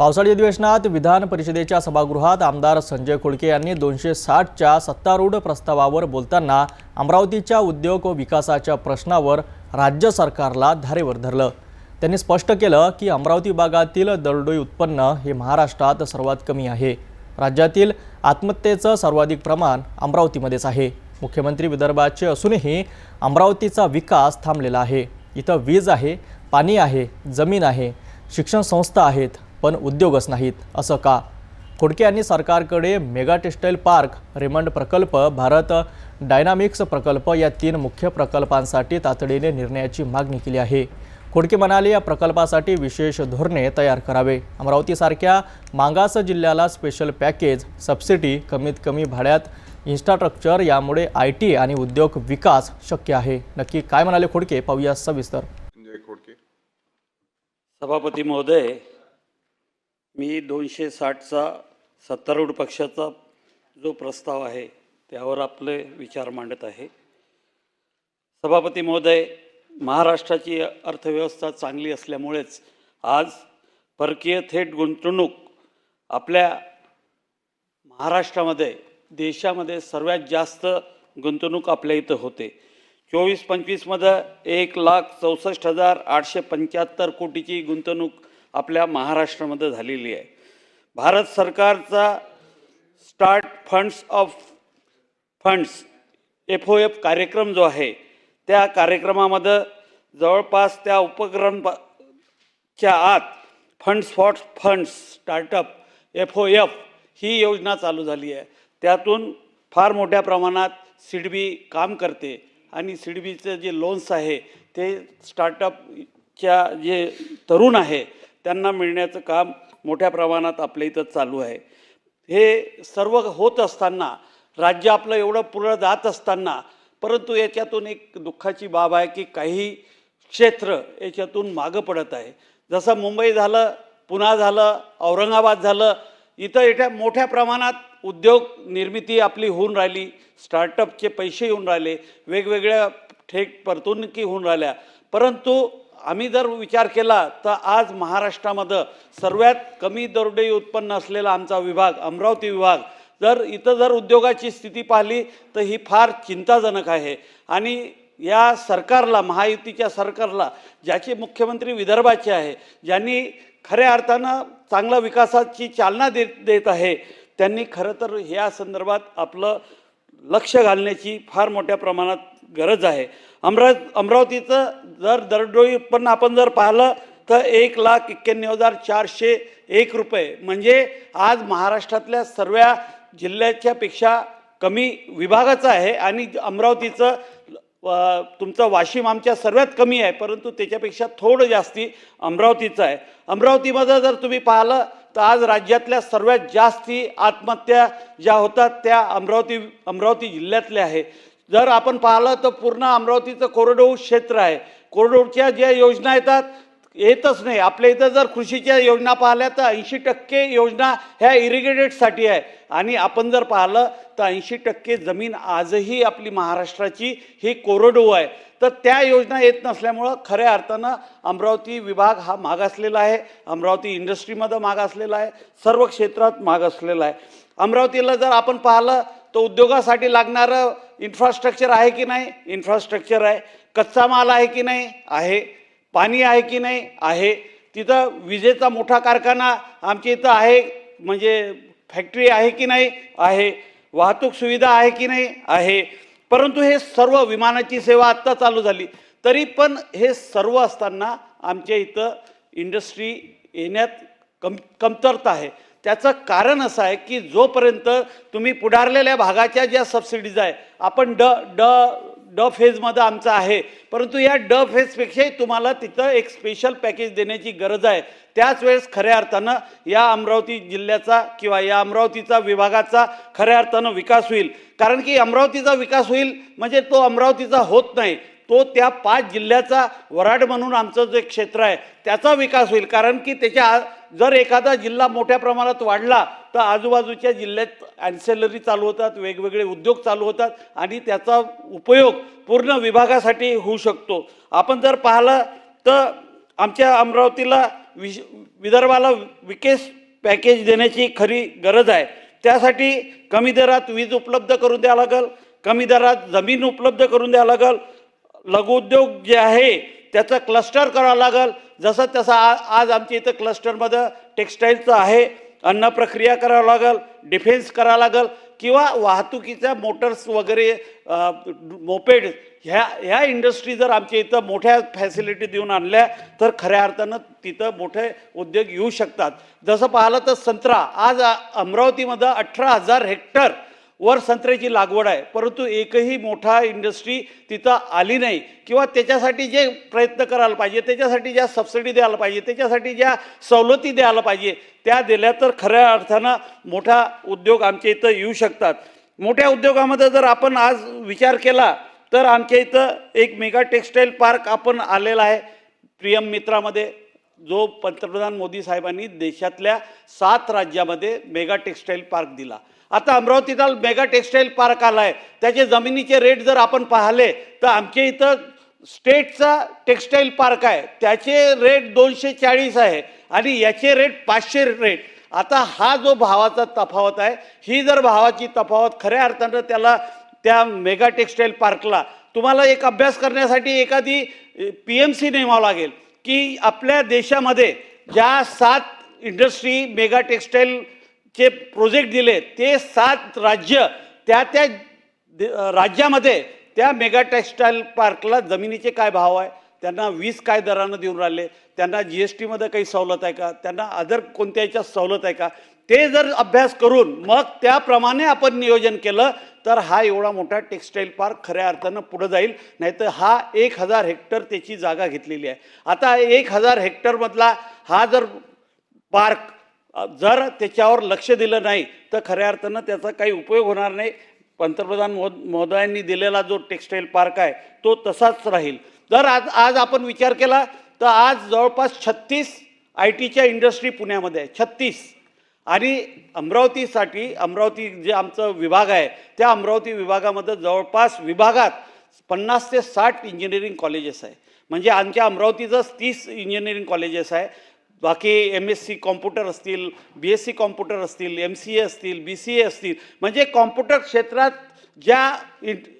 पावसाळी अधिवेशनात विधान परिषदेच्या सभागृहात आमदार संजय खोडके यांनी दोनशे साठच्या सत्तारूढ प्रस्तावावर बोलताना अमरावतीच्या उद्योग व विकासाच्या प्रश्नावर राज्य सरकारला धारेवर धरलं. त्यांनी स्पष्ट केलं की अमरावती भागातील दरडोई उत्पन्न हे महाराष्ट्रात सर्वात कमी आहे. राज्यातील आत्महत्येचं सर्वाधिक प्रमाण अमरावतीमध्येच आहे. मुख्यमंत्री विदर्भाचे असूनही अमरावतीचा विकास थांबलेला आहे. इथं वीज आहे पाणी आहे जमीन आहे शिक्षण संस्था आहेत पण उद्योगच नाहीत असं का? खोडके यांनी सरकारकडे मेगा टेक्सटाईल पार्क रेमंड प्रकल्प भारत डायनामिक्स प्रकल्प या तीन मुख्य प्रकल्पांसाठी तातडीने निर्णयाची मागणी केली आहे. खोडके म्हणाले या प्रकल्पासाठी विशेष धोरणे तयार करावे. अमरावतीसारख्या मागास जिल्ह्याला स्पेशल पॅकेज सबसिडी कमीत कमी भाड्यात इन्फ्रास्ट्रक्चर यामुळे आय टी आणि उद्योग विकास शक्य आहे. नक्की काय म्हणाले खोडके? पाहूया सविस्तर. सभापती महोदय मी दोनशे साठचा सत्तारूढ पक्षाचा जो प्रस्ताव आहे त्यावर आपले विचार मांडत आहे. सभापती महोदय महाराष्ट्राची अर्थव्यवस्था चांगली असल्यामुळेच आज परकीय थेट गुंतवणूक आपल्या महाराष्ट्रामध्ये देशामध्ये सर्वात जास्त गुंतवणूक आपल्या इथं होते. चोवीस पंचवीसमध्ये एक लाख चौसष्ट हजार आठशे पंच्याहत्तर कोटीची गुंतवणूक आपल्या महाराष्ट्रामध्ये झालेली आहे. भारत सरकारचा start funds of funds F O F कार्यक्रम जो आहे त्या कार्यक्रमामध्ये जवळपास त्या उपक्रम च्या आत funds for funds startup F O F ही योजना चालू झाली आहे. त्यातून फार मोठ्या प्रमाणात सिडबी काम करते आणि सिडबीचं जे लोन्स आहे ते स्टार्टअपच्या जे तरुण आहे त्यांना मिळण्याचं काम मोठ्या प्रमाणात आपल्या इथं चालू आहे. हे सर्व होत असताना राज्य आपलं एवढं पुढं जात असताना परंतु याच्यातून एक दुःखाची बाब आहे की काही क्षेत्र याच्यातून मागं पडत आहे. जसं मुंबई झालं पुणा झालं औरंगाबाद झालं इथं इथं मोठ्या प्रमाणात उद्योग निर्मिती आपली होऊन राहिली स्टार्टअपचे पैसे येऊन राहिले वेगवेगळ्या थेट परतुणकी होऊन राहिल्या. परंतु आम्ही जर विचार केला तर आज महाराष्ट्रामध्ये सर्वात कमी दरडोई उत्पन्न असलेला आमचा विभाग अमरावती विभाग जर इथं जर उद्योगाची स्थिती पाहिली तर ही फार चिंताजनक आहे. आणि या सरकारला महायुतीच्या सरकारला ज्याचे मुख्यमंत्री विदर्भाचे आहे ज्यांनी खऱ्या अर्थानं चांगला विकासाची चालना देत देत आहे त्यांनी खरं तर या संदर्भात आपलं लक्ष घालण्याची फार मोठ्या प्रमाणात गरज आहे. अमरा अमरावतीचं जर दरडोई उत्पन्न आपण जर पाहिलं तर एक लाख एक्क्याण्णव हजार चारशे एक रुपये. म्हणजे आज महाराष्ट्रातल्या सर्व जिल्ह्याच्यापेक्षा कमी विभागाचं आहे आणि अमरावतीचं तुमचं वाशिम आमच्या सर्वात कमी आहे परंतु त्याच्यापेक्षा थोडं जास्ती अमरावतीचं आहे. अमरावतीमध्ये जर तुम्ही पाहिलं तर आज राज्यातल्या सर्वात जास्ती आत्महत्या ज्या होतात त्या अमरावती अमरावती जिल्ह्यातल्या आहे. जर आपण पाहिलं तर पूर्ण अमरावतीचं कोरडोह क्षेत्र आहे. कोरडोहच्या ज्या योजना येतात येतच नाही. आपल्या इथं जर कृषीच्या योजना पाहिल्या तर ऐंशी टक्के योजना ह्या इरिगेटेडसाठी आहे. आणि आपण जर पाहिलं तर ऐंशी टक्के जमीन आजही आपली महाराष्ट्राची ही कोरडोह आहे. तर त्या योजना येत नसल्यामुळं खऱ्या अर्थानं अमरावती विभाग हा मागासलेला आहे. अमरावती इंडस्ट्रीमध्ये मागासलेला आहे. सर्व क्षेत्रात मागासलेला आहे. अमरावतीला जर आपण पाहिलं तो उद्योगासाठी लागणारं इन्फ्रास्ट्रक्चर आहे की नाही? इन्फ्रास्ट्रक्चर आहे. कच्चा माल आहे की नाही? आहे. पाणी आहे की नाही? आहे. तिथं विजेचा मोठा कारखाना आमच्या इथं आहे. म्हणजे फॅक्टरी आहे की नाही? आहे. वाहतूक सुविधा आहे की नाही? आहे. परंतु हे सर्व विमानाची सेवा आत्ता चालू झाली. तरी पण हे सर्व असताना आमच्या इथं इंडस्ट्री येण्यात कम कमतरता आहे. त्याचं कारण असं आहे की जोपर्यंत तुम्ही पुढारलेल्या भागाच्या ज्या सबसिडीज आहे आपण ड ड ड फेजमध्ये आमचं आहे परंतु या ड फेजपेक्षाही तुम्हाला तिथं एक स्पेशल पॅकेज देण्याची गरज आहे. त्याच वेळेस खऱ्या अर्थानं या अमरावती जिल्ह्याचा किंवा या अमरावतीचा विभागाचा खऱ्या अर्थानं विकास होईल. कारण की अमरावतीचा विकास होईल म्हणजे तो अमरावतीचा होत नाही. तो त्या पाच जिल्ह्याचा वराड म्हणून आमचं जे क्षेत्र आहे त्याचा विकास होईल. कारण की त्याच्या जर एखादा जिल्हा मोठ्या प्रमाणात वाढला तर आजूबाजूच्या जिल्ह्यात ॲन्सेलरी चालू होतात वेगवेगळे उद्योग चालू होतात आणि त्याचा उपयोग पूर्ण विभागासाठी होऊ शकतो. आपण जर पाहिलं तर आमच्या अमरावतीला विश विदर्भाला विकेस पॅकेज देण्याची खरी गरज आहे. त्यासाठी कमी दरात वीज उपलब्ध करून द्यावं लागेल कमी दरात जमीन उपलब्ध करून द्यावं लागेल. लघुउद्योग जे आहे त्याचं क्लस्टर करावं लागेल. जसं तसं आ आज आमच्या इथं क्लस्टरमध्ये टेक्स्टाईलचं आहे अन्न प्रक्रिया करावं लागेल डिफेन्स करावं लागेल किंवा वाहतुकीच्या मोटर्स वगैरे मोपेड ह्या ह्या इंडस्ट्री जर आमच्या इथं मोठ्या फॅसिलिटी देऊन आणल्या तर खऱ्या अर्थानं तिथं मोठे उद्योग येऊ शकतात. जसं पाहिलं तर संत्रा. आज अमरावतीमध्ये अठरा हजार हेक्टर वर संत्र्याची लागवड आहे. परंतु एकही मोठा इंडस्ट्री तिथं आली नाही. किंवा त्याच्यासाठी जे प्रयत्न करायला पाहिजे त्याच्यासाठी ज्या सबसिडी द्यायला पाहिजे त्याच्यासाठी ज्या सवलती द्यायला पाहिजे त्या दिल्या तर खऱ्या अर्थानं मोठा उद्योग आमच्या इथं येऊ शकतात. मोठ्या उद्योगामध्ये जर आपण आज विचार केला तर आमच्या इथं एक मेगा टेक्स्टाईल पार्क आपण आलेला आहे. प्रियम मित्रामध्ये जो पंतप्रधान मोदी साहेबांनी देशातल्या सात राज्यामध्ये मेगा टेक्स्टाईल पार्क दिला. आता अमरावतीला मेगा टेक्स्टाईल पार्क आला आहे त्याचे जमिनीचे रेट जर आपण पाहिले तर आमच्या इथं स्टेटचा टेक्स्टाईल पार्क आहे. त्याचे रेट दोनशे चाळीस आहे आणि याचे रेट पाचशे रेट. आता हा जो भावाचा तफावत आहे ही जर भावाची तफावत खऱ्या अर्थानं त्याला त्या मेगा टेक्स्टाईल पार्कला तुम्हाला एक अभ्यास करण्यासाठी एखादी पी एम सी नेमावं लागेल की आपल्या देशामध्ये ज्या सात इंडस्ट्री मेगा जे प्रोजेक्ट दिले ते सात राज्य त्या त्या राज्यामध्ये त्या मेगा टेक्स्टाईल पार्कला जमिनीचे काय भाव आहे? त्यांना वीज काय दरानं देऊन राहिले? त्यांना जी एस टीमध्ये काही सवलत आहे का? त्यांना अदर कोणत्या याच्यात सवलत आहे का? ते जर अभ्यास करून मग त्याप्रमाणे आपण नियोजन केलं तर हा एवढा मोठा टेक्स्टाईल पार्क खऱ्या अर्थानं पुढं जाईल. नाहीतर हा एक हजार हेक्टर त्याची जागा घेतलेली आहे. आता एक हजार हेक्टरमधला हा जर पार्क जर त्याच्यावर लक्ष दिलं नाही तर खऱ्या अर्थानं त्याचा काही उपयोग होणार नाही. पंतप्रधान मोद महोदयांनी दिलेला जो टेक्स्टाईल पार्क आहे तो तसाच राहील. जर आज आज आपण विचार केला तर आज जवळपास छत्तीस आय टीच्या इंडस्ट्री पुण्यामध्ये आहे छत्तीस. आणि अमरावतीसाठी अमरावती जे आमचं विभाग आहे त्या अमरावती विभागामध्ये जवळपास विभागात पन्नास ते साठ इंजिनिअरिंग कॉलेजेस आहे. म्हणजे आमच्या अमरावतीचंच तीस इंजिनिअरिंग कॉलेजेस आहे. बाकी एम एस सी कॉम्प्युटर असतील बी एस सी कॉम्प्युटर असतील एम सी ए असतील बी सी ए असतील म्हणजे कॉम्प्युटर क्षेत्रात ज्या इन-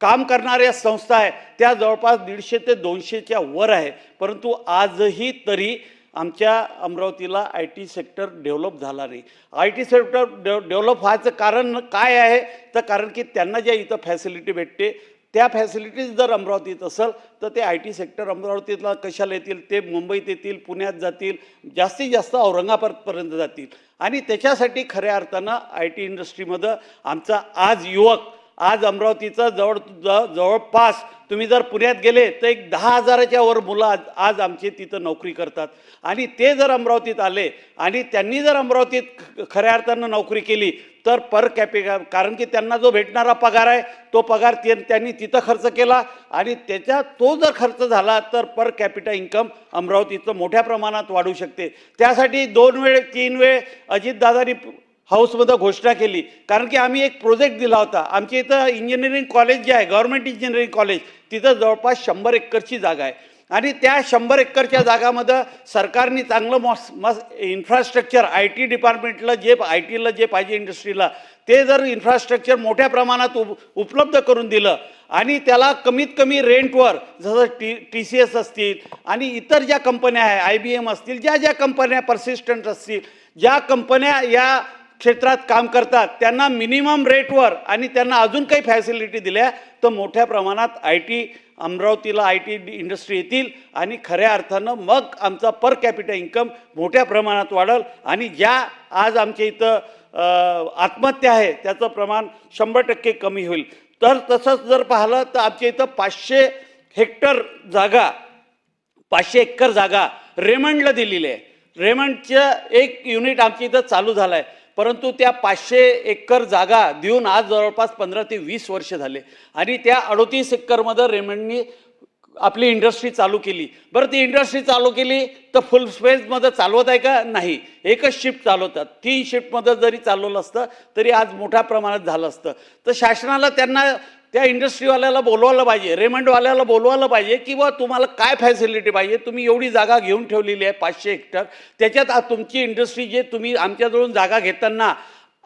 काम करणाऱ्या संस्था आहे त्या जवळपास दीडशे ते दोनशेच्या वर आहे. परंतु आजही तरी आमच्या अमरावतीला आय टी सेक्टर डेव्हलप झाला नाही. I T sector dev develop व्हायचं कारण काय आहे? तर कारण की त्यांना ज्या इथं फॅसिलिटी भेटते त्या फॅसिलिटीज जर अमरावतीत असेल तर ते आय टी सेक्टर अमरावतीतला कशाला येतील? ते मुंबईत येतील पुण्यात जातील जास्तीत जास्त औरंगाबादपर्यंत जातील. आणि त्याच्यासाठी खऱ्या अर्थानं आय टी इंडस्ट्रीमध्ये आमचा आज युवक आज अमरावतीचं जवळ ज- जवळपास तुम्ही जर पुण्यात गेले तर एक दहा हजाराच्या वर मुलं आज आज आमचे तिथं नोकरी करतात. आणि ते जर अमरावतीत आले आणि त्यांनी जर अमरावतीत ख- खऱ्या अर्थानं नोकरी केली तर पर कॅपे कारण की त्यांना जो भेटणारा पगार आहे तो पगार ते त्यांनी तिथं खर्च केला. आणि त्याच्या तो जर खर्च झाला तर पर कॅपिटा इन्कम अमरावतीचं मोठ्या प्रमाणात वाढू शकते. त्यासाठी दोन वेळ तीन वेळ अजितदादांनी हाऊसमध्ये घोषणा केली. कारण की आम्ही एक प्रोजेक्ट दिला होता. आमच्या इथं इंजिनिअरिंग कॉलेज जे आहे गव्हर्नमेंट इंजिनिअरिंग कॉलेज तिथं जवळपास शंभर एकरची जागा आहे. आणि त्या शंभर एकरच्या जागामध्ये सरकारने चांगलं मॉस मस इन्फ्रास्ट्रक्चर आय टी डिपार्टमेंटला जे आय टीला जे पाहिजे इंडस्ट्रीला ते जर इन्फ्रास्ट्रक्चर मोठ्या प्रमाणात उप उपलब्ध करून दिलं आणि त्याला कमीत कमी रेंटवर जसं टी टी सी एस असतील आणि इतर ज्या कंपन्या आहे आय बी एम असतील ज्या ज्या कंपन्या परसिस्टंट असतील ज्या कंपन्या या क्षेत्रात काम करतात त्यांना मिनिमम रेटवर आणि त्यांना अजून काही फॅसिलिटी दिल्या तर मोठ्या प्रमाणात आय टी अमरावतीला आय टी इंडस्ट्री येतील आणि खऱ्या अर्थानं मग आमचा पर कॅपिटा इन्कम मोठ्या प्रमाणात वाढेल आणि ज्या आज आमच्या इथं आत्महत्या आहे त्याचं प्रमाण शंभर टक्के कमी होईल. तर तसंच जर पाहिलं तर आमच्या इथं पाचशे हेक्टर जागा पाचशे एकर जागा रेमंडला दिलेली आहे. रेमंडचं एक युनिट आमच्या इथं चालू झालं आहे परंतु त्या पाचशे एकर जागा देऊन आज जवळपास पंधरा ते वीस वर्ष झाले. आणि त्या अडोतीस एकरमध्ये रेमंडनी आपली इंडस्ट्री चालू केली. बरं ती इंडस्ट्री चालू केली तर फुल स्पेसमध्ये चालवत आहे का? नाही. एकच शिफ्ट चालवतात. तीन शिफ्टमध्ये जरी चालवलं असतं तरी आज मोठ्या प्रमाणात झालं असतं. तर शासनाला त्यांना त्या इंडस्ट्रीवाल्याला बोलवायला पाहिजे रेमंडवाल्याला बोलवायला पाहिजे की बा तुम्हाला काय फॅसिलिटी पाहिजे? तुम्ही एवढी जागा घेऊन ठेवलेली आहे पाचशे हेक्टर. त्याच्यात तुमची इंडस्ट्री जे तुम्ही आमच्याजवळून जागा घेताना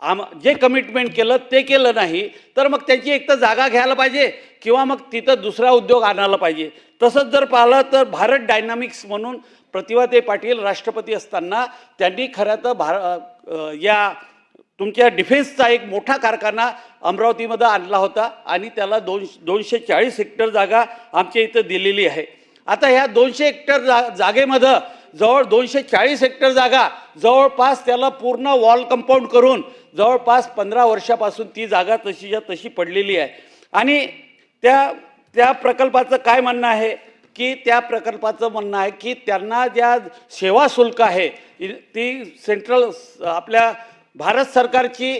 आम जे कमिटमेंट केलं ते केलं नाही. तर मग त्याची एक तर जागा घ्यायला पाहिजे किंवा मग तिथं दुसरा उद्योग आणायला पाहिजे. तसंच जर पाहिलं तर भारत डायनामिक्स म्हणून प्रतिभाताई पाटील राष्ट्रपती असताना त्यांनी खरं तर भार या तुमच्या डिफेन्सचा एक मोठा कारखाना अमरावतीमध्ये आणला होता आणि त्याला दोन दोनशे चाळीस हेक्टर जागा आमच्या इथं दिलेली आहे. आता ह्या दोनशे हेक्टर जा जागेमध्ये जवळ दोनशे चाळीस हेक्टर जागा जवळपास त्याला पूर्ण वॉल कंपाऊंड करून जवळपास पंधरा वर्षापासून ती जागा तशीच्या तशी पडलेली आहे. आणि त्या त्या प्रकल्पाचं काय म्हणणं आहे? की त्या प्रकल्पाचं म्हणणं आहे की त्यांना ज्या सेवा शुल्क आहे ती सेंट्रल आपल्या भारत सरकारची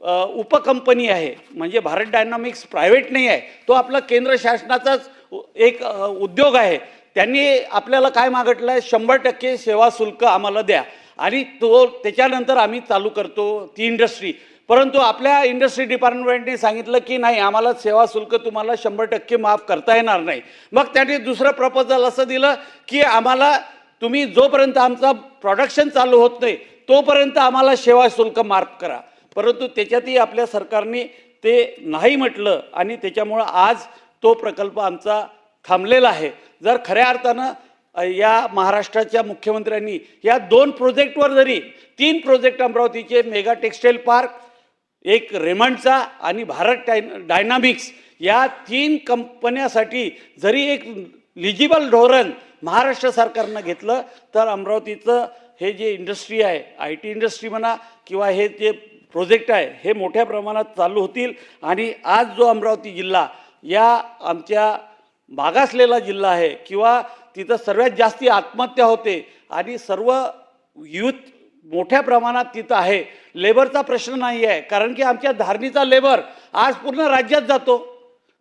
उपकंपनी आहे म्हणजे भारत डायनामिक्स प्रायव्हेट नाही आहे तो आपला केंद्र शासनाचाच एक उद्योग आहे. त्यांनी आपल्याला काय मागितलं आहे शंभर टक्के सेवा शुल्क आम्हाला द्या. आणि तो त्याच्यानंतर आम्ही चालू करतो ती इंडस्ट्री. परंतु आपल्या इंडस्ट्री डिपार्टमेंटने सांगितलं की नाही आम्हाला सेवा शुल्क तुम्हाला शंभर टक्के माफ करता येणार नाही. मग त्यांनी दुसरं प्रपोजल असं दिलं की आम्हाला तुम्ही जोपर्यंत आमचा प्रोडक्शन चालू होत नाही तोपर्यंत आम्हाला सेवा शुल्क माफ करा. परंतु त्याच्यातही आपल्या सरकारने ते नाही म्हटलं आणि त्याच्यामुळं आज तो प्रकल्प आमचा थांबलेला आहे. जर खऱ्या अर्थानं या महाराष्ट्राच्या मुख्यमंत्र्यांनी या दोन प्रोजेक्टवर जरी तीन प्रोजेक्ट अमरावतीचे मेगा टेक्स्टाईल पार्क एक रेमंडचा आणि भारत डाय डायनामिक्स या तीन कंपन्यासाठी जरी एक लिजिबल धोरण महाराष्ट्र सरकारनं घेतलं तर अमरावतीचं हे जे इंडस्ट्री आहे आय टी इंडस्ट्री म्हणा किंवा हे जे प्रोजेक्ट आहे हे मोठ्या प्रमाणात चालू होतील. आणि आज जो अमरावती जिल्हा या आमच्या मागासलेला जिल्हा आहे किंवा तिथं सर्वात जास्ती आत्महत्या होते आणि सर्व युथ मोठ्या प्रमाणात तिथं आहे लेबरचा प्रश्न नाही आहे. कारण की आमच्या धारणीचा लेबर आज पूर्ण राज्यात जातो.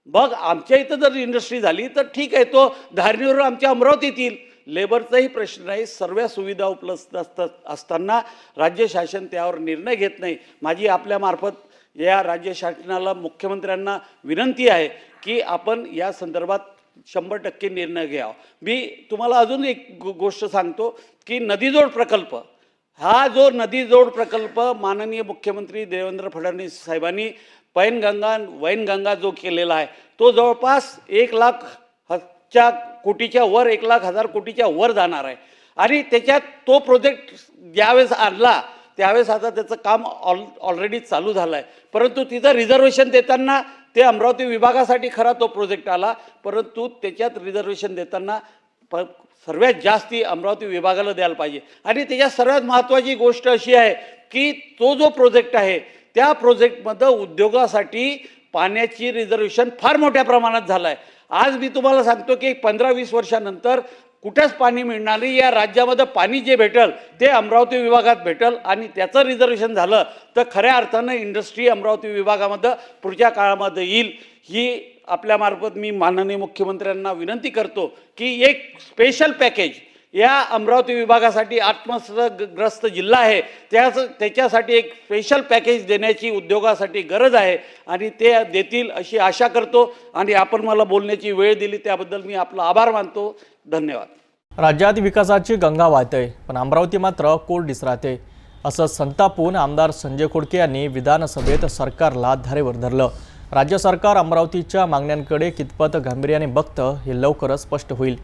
बघ आमच्या इथं जर इंडस्ट्री झाली तर ठीक आहे तो धारणीवर आमच्या अमरावतीत येईल. लेबरचाही प्रश्न नाही सर्व सुविधा उपलब्ध असतात असताना राज्य शासन त्यावर निर्णय घेत नाही. माझी आपल्यामार्फत या राज्य शासनाला मुख्यमंत्र्यांना विनंती आहे की आपण या संदर्भात शंभर टक्के निर्णय घ्यावा मी तुम्हाला अजून एक गो- गोष्ट सांगतो की नदीजोड प्रकल्प हा जो नदीजोड प्रकल्प माननीय मुख्यमंत्री देवेंद्र फडणवीस साहेबांनी पैनगंगा वैनगंगा जो केलेला आहे तो जवळपास एक लाख च्या कोटीच्या वर एक लाख हजार कोटीच्या वर जाणार आहे. आणि त्याच्यात तो प्रोजेक्ट ज्यावेळेस आणला त्यावेळेस आता त्याचं काम ऑल ऑलरेडी चालू झालं आहे परंतु तिथं रिझर्वेशन देताना ते अमरावती विभागासाठी खरा तो प्रोजेक्ट आला. परंतु त्याच्यात रिझर्वेशन देताना प सर्वात जास्ती अमरावती विभागाला द्यायला पाहिजे. आणि त्याच्यात सर्वात महत्त्वाची गोष्ट अशी आहे की तो जो प्रोजेक्ट आहे त्या प्रोजेक्टमध्ये उद्योगासाठी पाण्याची रिझर्वेशन फार मोठ्या प्रमाणात झालं आहे आज मी तुम्हाला सांगतो की पंधरा वीस वर्षानंतर कुठेच पाणी मिळणार नाही. या राज्यामध्ये पाणी जे भेटल ते अमरावती विभागात भेटल आणि त्याचं रिझर्वेशन झालं तर खऱ्या अर्थानं इंडस्ट्री अमरावती विभागामध्ये पुढच्या काळामध्ये येईल. ही आपल्यामार्फत मी माननीय मुख्यमंत्र्यांना विनंती करतो की एक स्पेशल पॅकेज या अमरावती विभागासाठी आत्मग्रस्त जिल्हा आहे. त्याच त्याच्यासाठी एक स्पेशल पॅकेज देण्याची उद्योगासाठी गरज आहे आणि ते देतील अशी आशा करतो आणि आपण मला बोलण्याची वेळ दिली त्याबद्दल मी आपला आभार मानतो. धन्यवाद. राज्यात विकासाची गंगा वाहते पण अमरावती मात्र कोरडीच राहते असं संतापून आमदार संजय खोडके यांनी विधानसभेत सरकारला धारेवर धरलं. राज्य सरकार अमरावतीच्या मागण्यांकडे कितपत गांभीर्याने बघतं हे लवकरच स्पष्ट होईल.